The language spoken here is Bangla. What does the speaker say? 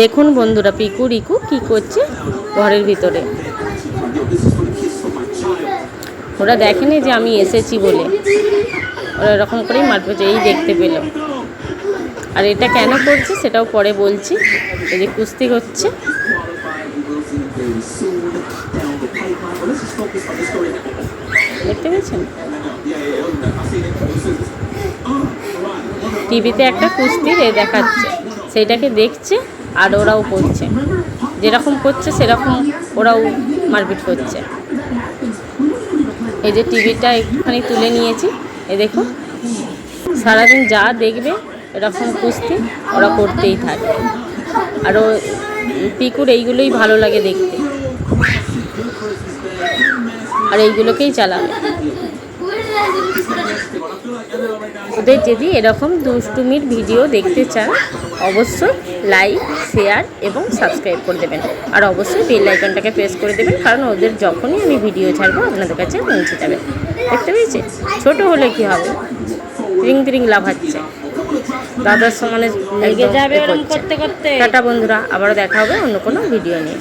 দেখুন বন্ধুরা পিকু রিকু কি করছে ঘরের ভিতরে। ওরা দেখেনি যে আমি এসেছি বলে। ওরা এরকম করেই মার পেয়েছে এই দেখতে পেল। আর এটা কেন করছে সেটাও পরে বলছি। এই যে কুস্তি হচ্ছে। দেখতে পেয়েছেন? টিভিতে একটা কুস্তির এ দেখাচ্ছে। সেইটাকে দেখছে। আর ওরাও করছে। যেরকম করছে, সেরকম ওরাও মারপিট করছে। এই যে টিভিটা একটুখানি তুলে নিয়েছি। এ দেখুন সারাদিন যা দেখবে, এরকম কুস্তি ওরা করতেই থাকে। আর ও পিকুর এইগুলোই ভালো লাগে দেখতে। আর এইগুলোকেই চালাবে। ওদের যদি এরকম দুষ্টুমির ভিডিও দেখতে চান অবশ্যই লাইক শেয়ার এবং সাবস্ক্রাইব করে দেবেন। আর অবশ্যই বেল আইকনটাকে প্রেস করে দেবেন কারণ ওদের যখনই আমি ভিডিও ছাড়বো আপনাদের কাছে পৌঁছে যাবে। দেখতে পেয়েছে? ছোট হলে কি হবে? রিং ত্রিং লাফাচ্ছে। দাদার সমানে লেগে যাবে। করতে করতে। টাটা বন্ধুরা আবারও দেখা হবে অন্য কোনো ভিডিও নিয়ে।